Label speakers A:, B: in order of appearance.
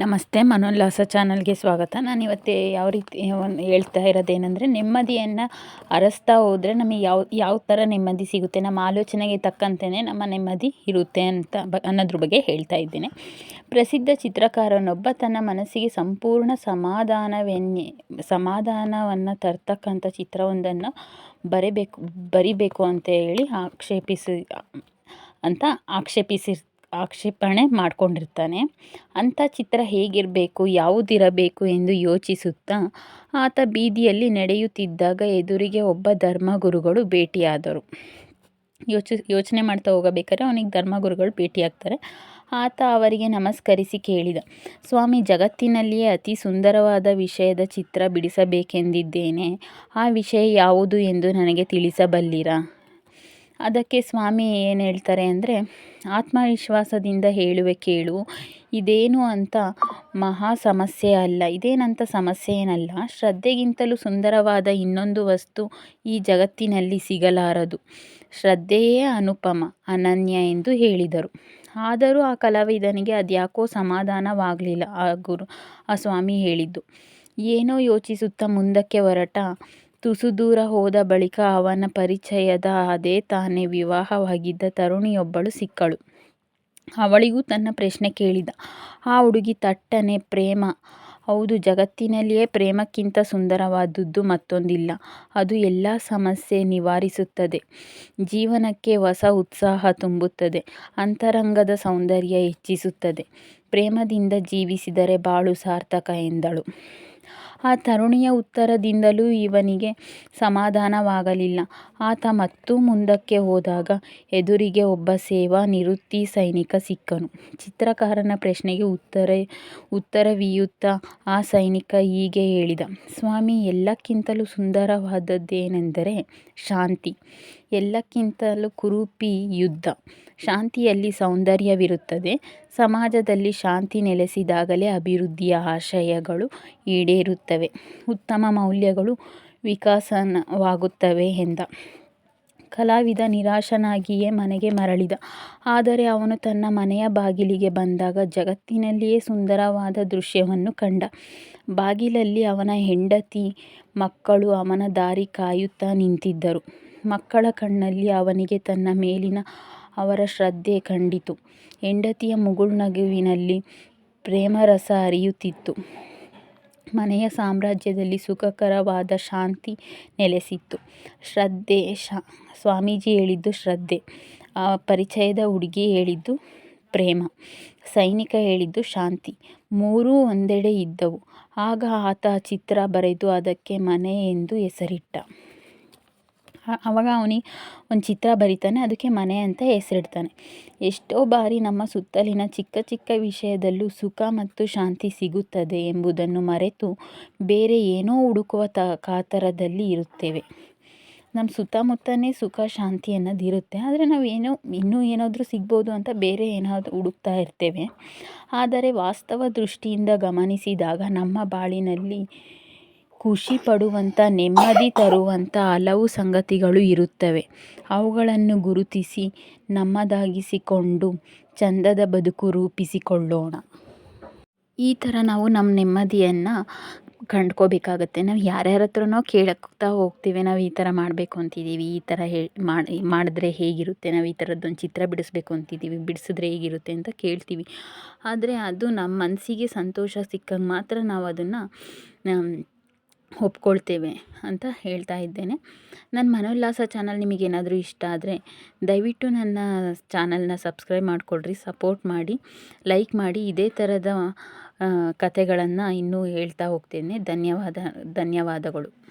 A: ನಮಸ್ತೆ ಮನೋಲ್ಲಾಸ ಚಾನಲ್ಗೆ ಸ್ವಾಗತ. ನಾನು ಇವತ್ತು ಯಾವ ರೀತಿ ಒಂದು ಹೇಳ್ತಾ ಇರೋದೇನೆಂದರೆ, ನೆಮ್ಮದಿಯನ್ನು ಅರಸ್ತಾ ಹೋದರೆ ನಮಗೆ ಯಾವ ಯಾವ ಥರ ನೆಮ್ಮದಿ ಸಿಗುತ್ತೆ, ನಮ್ಮ ಆಲೋಚನೆಗೆ ತಕ್ಕಂತೆಯೇ ನಮ್ಮ ನೆಮ್ಮದಿ ಇರುತ್ತೆ ಅಂತ ಬ, ಅನ್ನೋದ್ರ ಬಗ್ಗೆ ಹೇಳ್ತಾ ಇದ್ದೇನೆ. ಪ್ರಸಿದ್ಧ ಚಿತ್ರಕಾರನೊಬ್ಬ ತನ್ನ ಮನಸ್ಸಿಗೆ ಸಂಪೂರ್ಣ ಸಮಾಧಾನವೆನ್ನೆ, ಸಮಾಧಾನವನ್ನು ತರ್ತಕ್ಕಂಥ ಚಿತ್ರವೊಂದನ್ನು ಬರಿಬೇಕು ಬರಿಬೇಕು ಅಂತ ಹೇಳಿ ಆಕ್ಷೇಪಿಸಿ, ಅಂತ ಆಕ್ಷೇಪಿಸಿ ಆಕ್ಷೇಪಣೆ ಮಾಡಿಕೊಂಡಿರ್ತಾನೆ. ಅಂಥ ಚಿತ್ರ ಹೇಗಿರಬೇಕು, ಯಾವುದಿರಬೇಕು ಎಂದು ಯೋಚಿಸುತ್ತಾ ಆತ ಬೀದಿಯಲ್ಲಿ ನಡೆಯುತ್ತಿದ್ದಾಗ ಎದುರಿಗೆ ಒಬ್ಬ ಧರ್ಮಗುರುಗಳು ಭೇಟಿಯಾದರು. ಯೋಚ, ಯೋಚನೆ ಮಾಡ್ತಾ ಹೋಗಬೇಕಾದ್ರೆ ಅವನಿಗೆ ಧರ್ಮಗುರುಗಳು ಭೇಟಿಯಾಗ್ತಾರೆ. ಆತ ಅವರಿಗೆ ನಮಸ್ಕರಿಸಿ ಕೇಳಿದ, ಸ್ವಾಮಿ, ಜಗತ್ತಿನಲ್ಲಿಯೇ ಅತಿ ಸುಂದರವಾದ ವಿಷಯದ ಚಿತ್ರ ಬಿಡಿಸಬೇಕೆಂದಿದ್ದೇನೆ. ಆ ವಿಷಯ ಯಾವುದು ಎಂದು ನನಗೆ ತಿಳಿಸಬಲ್ಲಿರಾ? ಅದಕ್ಕೆ ಸ್ವಾಮಿ ಏನು ಹೇಳ್ತಾರೆ ಅಂದರೆ, ಆತ್ಮವಿಶ್ವಾಸದಿಂದ ಹೇಳುವೆ ಕೇಳು. ಇದೇನು ಅಂತ ಮಹಾ ಸಮಸ್ಯೆ ಅಲ್ಲ. ಇದೇನಂತ ಸಮಸ್ಯೆ ಏನಲ್ಲ. ಶ್ರದ್ಧೆಗಿಂತಲೂ ಸುಂದರವಾದ ಇನ್ನೊಂದು ವಸ್ತು ಈ ಜಗತ್ತಿನಲ್ಲಿ ಸಿಗಲಾರದು. ಶ್ರದ್ಧೆಯೇ ಅನುಪಮ, ಅನನ್ಯ ಎಂದು ಹೇಳಿದರು. ಆದರೂ ಆ ಕಲಾವಿದನಿಗೆ ಅದ್ಯಾಕೋ ಸಮಾಧಾನವಾಗಲಿಲ್ಲ, ಆ ಗುರು, ಆ ಸ್ವಾಮಿ ಹೇಳಿದ್ದು. ಏನೋ ಯೋಚಿಸುತ್ತಾ ಮುಂದಕ್ಕೆ ಹೊರಟ ತುಸು ದೂರ ಹೋದ ಬಳಿಕ ಅವನ ಪರಿಚಯದ ಅದೇ ತಾನೇ ವಿವಾಹವಾಗಿದ್ದ ತರುಣಿಯೊಬ್ಬಳು ಸಿಕ್ಕಳು. ಅವಳಿಗೂ ತನ್ನ ಪ್ರಶ್ನೆ ಕೇಳಿದ. ಆ ಹುಡುಗಿ ತಟ್ಟನೆ ಪ್ರೇಮ. ಹೌದು, ಜಗತ್ತಿನಲ್ಲಿಯೇ ಪ್ರೇಮಕ್ಕಿಂತ ಸುಂದರವಾದದ್ದು ಮತ್ತೊಂದಿಲ್ಲ. ಅದು ಎಲ್ಲ ಸಮಸ್ಯೆ ನಿವಾರಿಸುತ್ತದೆ. ಜೀವನಕ್ಕೆ ಹೊಸ ಉತ್ಸಾಹ ತುಂಬುತ್ತದೆ. ಅಂತರಂಗದ ಸೌಂದರ್ಯ ಹೆಚ್ಚಿಸುತ್ತದೆ. ಪ್ರೇಮದಿಂದ ಜೀವಿಸಿದರೆ ಬಾಳು ಸಾರ್ಥಕ ಎಂದಳು. ಆ ತರುಣಿಯ ಉತ್ತರದಿಂದಲೂ ಇವನಿಗೆ ಸಮಾಧಾನವಾಗಲಿಲ್ಲ. ಆತ ಮತ್ತೂ ಮುಂದಕ್ಕೆ ಹೋದಾಗ ಎದುರಿಗೆ ಒಬ್ಬ ಸೇವಾ ನಿವೃತ್ತಿ ಸೈನಿಕ ಸಿಕ್ಕನು. ಚಿತ್ರಕಾರನ ಪ್ರಶ್ನೆಗೆ ಉತ್ತರ, ಉತ್ತರವೀಯುತ್ತಾ ಆ ಸೈನಿಕ ಹೀಗೆ ಹೇಳಿದ, ಸ್ವಾಮಿ, ಎಲ್ಲಕ್ಕಿಂತಲೂ ಸುಂದರವಾದದ್ದೇನೆಂದರೆ ಶಾಂತಿ. ಎಲ್ಲಕ್ಕಿಂತಲೂ ಕುರೂಪಿ ಯುದ್ಧ. ಶಾಂತಿಯಲ್ಲಿ ಸೌಂದರ್ಯವಿರುತ್ತದೆ. ಸಮಾಜದಲ್ಲಿ ಶಾಂತಿ ನೆಲೆಸಿದಾಗಲೇ ಅಭಿವೃದ್ಧಿಯ ಆಶಯಗಳು ಈಡೇರುತ್ತವೆ. ಉತ್ತಮ ಮೌಲ್ಯಗಳು ವಿಕಸನವಾಗುತ್ತವೆ ಎಂದ. ಕಲಾವಿದ ನಿರಾಶನಾಗಿಯೇ ಮನೆಗೆ ಮರಳಿದ. ಆದರೆ ಅವನು ತನ್ನ ಮನೆಯ ಬಾಗಿಲಿಗೆ ಬಂದಾಗ ಜಗತ್ತಿನಲ್ಲಿಯೇ ಸುಂದರವಾದ ದೃಶ್ಯವನ್ನು ಕಂಡ. ಬಾಗಿಲಲ್ಲಿ ಅವನ ಹೆಂಡತಿ, ಮಕ್ಕಳು ಅವನ ದಾರಿ ಕಾಯುತ್ತಾ ನಿಂತಿದ್ದರು. ಮಕ್ಕಳ ಕಣ್ಣಲ್ಲಿ ಅವನಿಗೆ ತನ್ನ ಮೇಲಿನ ಅವರ ಶ್ರದ್ಧೆ ಕಂಡಿತು. ಹೆಂಡತಿಯ ಮುಗುಳ್ನಗುವಿನಲ್ಲಿ ಪ್ರೇಮರಸ ಅರಿಯುತ್ತಿತ್ತು. ಮನೆಯ ಸಾಮ್ರಾಜ್ಯದಲ್ಲಿ ಸುಖಕರವಾದ ಶಾಂತಿ ನೆಲೆಸಿತ್ತು. ಶ್ರದ್ಧೆ ಸ್ವಾಮೀಜಿ ಹೇಳಿದ್ದು ಶ್ರದ್ಧೆ ಪರಿಚಯದ ಹುಡುಗಿ ಹೇಳಿದ್ದು ಪ್ರೇಮ, ಸೈನಿಕ ಹೇಳಿದ್ದು ಶಾಂತಿ, ಮೂರೂ ಒಂದೆಡೆ ಇದ್ದವು. ಆಗ ಆತ ಚಿತ್ರ ಬರೆದು ಅದಕ್ಕೆ ಮನೆ ಎಂದು ಹೆಸರಿಟ್ಟ. ಆವಾಗ ಅವನಿಗೆ ಒಂದು ಚಿತ್ರ ಬರಿತಾನೆ, ಅದಕ್ಕೆ ಮನೆ ಅಂತ ಹೆಸರಿಡ್ತಾನೆ. ಎಷ್ಟೋ ಬಾರಿ ನಮ್ಮ ಸುತ್ತಲಿನ ಚಿಕ್ಕ ಚಿಕ್ಕ ವಿಷಯದಲ್ಲೂ ಸುಖ ಮತ್ತು ಶಾಂತಿ ಸಿಗುತ್ತದೆ ಎಂಬುದನ್ನು ಮರೆತು ಬೇರೆ ಏನೋ ಹುಡುಕುವ ತ, ಕಾತರದಲ್ಲಿ ಇರುತ್ತೇವೆ. ನಮ್ಮ ಸುತ್ತಮುತ್ತನೇ ಸುಖ, ಶಾಂತಿ ಅನ್ನೋದು ಇರುತ್ತೆ. ಆದರೆ ನಾವು ಏನೋ, ಇನ್ನೂ ಏನಾದರೂ ಸಿಗ್ಬೋದು ಅಂತ ಬೇರೆ ಏನಾದರೂ ಹುಡುಕ್ತಾ ಇರ್ತೇವೆ. ಆದರೆ ವಾಸ್ತವ ದೃಷ್ಟಿಯಿಂದ ಗಮನಿಸಿದಾಗ ನಮ್ಮ ಬಾಳಿನಲ್ಲಿ ಖುಷಿ ಪಡುವಂಥ ನೆಮ್ಮದಿ ತರುವಂಥ ಹಲವು ಸಂಗತಿಗಳು ಇರುತ್ತವೆ. ಅವುಗಳನ್ನು ಗುರುತಿಸಿ ನಮ್ಮದಾಗಿಸಿಕೊಂಡು ಚಂದದ ಬದುಕು ರೂಪಿಸಿಕೊಳ್ಳೋಣ. ಈ ಥರ ನಾವು ನಮ್ಮ ನೆಮ್ಮದಿಯನ್ನು ಕಂಡ್ಕೋಬೇಕಾಗತ್ತೆ. ನಾವು ಯಾರ್ಯಾರ ಹತ್ರನೋ ಕೇಳ್ತಾ ಹೋಗ್ತೀವಿ, ನಾವು ಈ ಥರ ಮಾಡಬೇಕು ಅಂತಿದ್ದೀವಿ, ಈ ಥರ ಹೇ ಮಾಡಿ ಮಾಡಿದ್ರೆ ಹೇಗಿರುತ್ತೆ, ನಾವು ಈ ಥರದ್ದೊಂದು ಚಿತ್ರ ಬಿಡಿಸ್ಬೇಕು ಅಂತಿದ್ದೀವಿ, ಬಿಡಿಸಿದ್ರೆ ಹೇಗಿರುತ್ತೆ ಅಂತ ಕೇಳ್ತೀವಿ. ಆದರೆ ಅದು ನಮ್ಮ ಮನಸ್ಸಿಗೆ ಸಂತೋಷ ಸಿಕ್ಕಂಗೆ ಮಾತ್ರ ನಾವು ಅದನ್ನು ಒಪ್ಕೊಳ್ತೇವೆ ಅಂತ ಹೇಳ್ತಾ ಇದ್ದೇನೆ. ನನ್ನ ಮನೋಲ್ಲಾಸ ಚಾನಲ್ ನಿಮಗೇನಾದರೂ ಇಷ್ಟ ಆದರೆ ದಯವಿಟ್ಟು ನನ್ನ ಚಾನಲ್ನ ಸಬ್ಸ್ಕ್ರೈಬ್ ಮಾಡಿಕೊಳ್ರಿ, ಸಪೋರ್ಟ್ ಮಾಡಿ, ಲೈಕ್ ಮಾಡಿ, ಇದೇ ಥರದ ಕಥೆಗಳನ್ನು ಇನ್ನೂ ಹೇಳ್ತಾ ಹೋಗ್ತೇನೆ. ಧನ್ಯವಾದ, ಧನ್ಯವಾದಗಳು.